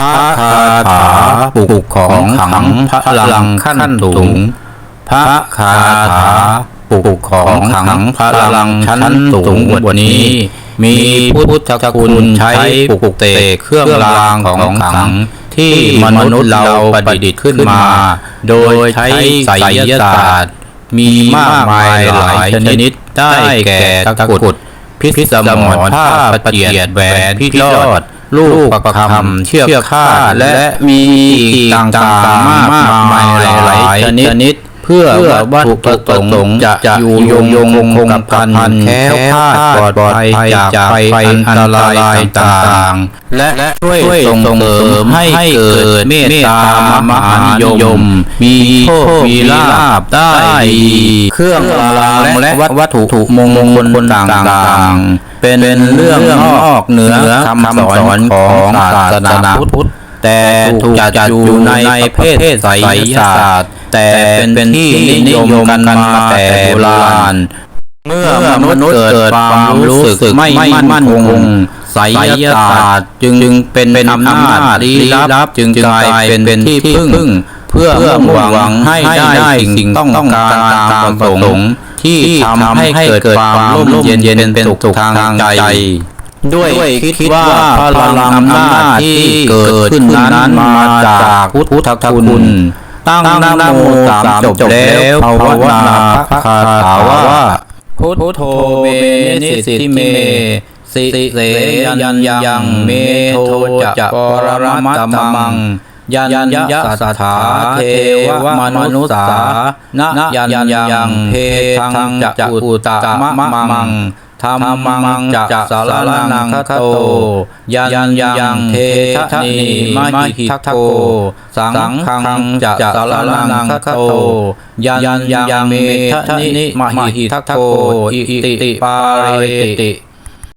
พระคาถาปลุกของขังพระลังขั้นสูง พระคาถาปลุกของขังพระลังชั้นสูงวันนี้ มีพุทธคุณใช้ปลุกเตกเครื่องรางของขัง ที่มนุษย์เราประดิษฐ์ขึ้นมา โดยใช้ไสยศาสตร์ มีมากมายหลายชนิดได้แก่ตะกุดพิษสมรผ้าปะเจียดแหวนพิรอด ลูกประคำเชือกคาและมีอีกต่างๆมากมายหลายชนิด พื่อวัตถุประสงค์จะอยู่ยงยงคงพันแคล้วคาดปลอดภัยจากภัยอันตรายต่างๆ และช่วยส่งเสริมให้เกิดเมตตามหานิยม มีโชคมีลาภได้เครื่องรางและวัตถุมงคลต่างๆ เป็นเรื่องนอกเหนือคำสอนของศาสนาพุทธแต่ถูกจัดอยู่ในเพศไสยศาสตร์ แต่เป็นที่นิยมกันมาแต่โบราณ เมื่อมนุษย์เกิดความรู้สึกไม่มั่นคงไสยศาสตร์จึงเป็นอำนาจลี้ลับ จึงกลายเป็นที่พึ่ง เพื่อมุ่งหวังให้ได้สิ่งต้องการตามประสงค์ที่ทำให้เกิดความร่มเย็นเป็นสุขทางใจด้วยคิดว่าพลังอำนาจที่เกิดขึ้นนั้นมาจากพุทธคุณ ตั้งนะโมสามจบแล้วภาวนาพระคาถาว่าพุทโธเมนิสิทธิเม สิเสยันยังเมโทจะปรมัตตมังยันยะสัทธาเทวมนุสานะยันยังเพทังจะอุตตมะมัง ธรรมังจะสารนังคโต ยันยังเททะนีมหิทัคโก สังฆังจะสารนังคโต ยันยังเมทะนิมหิทัคโกอิติปาเรติ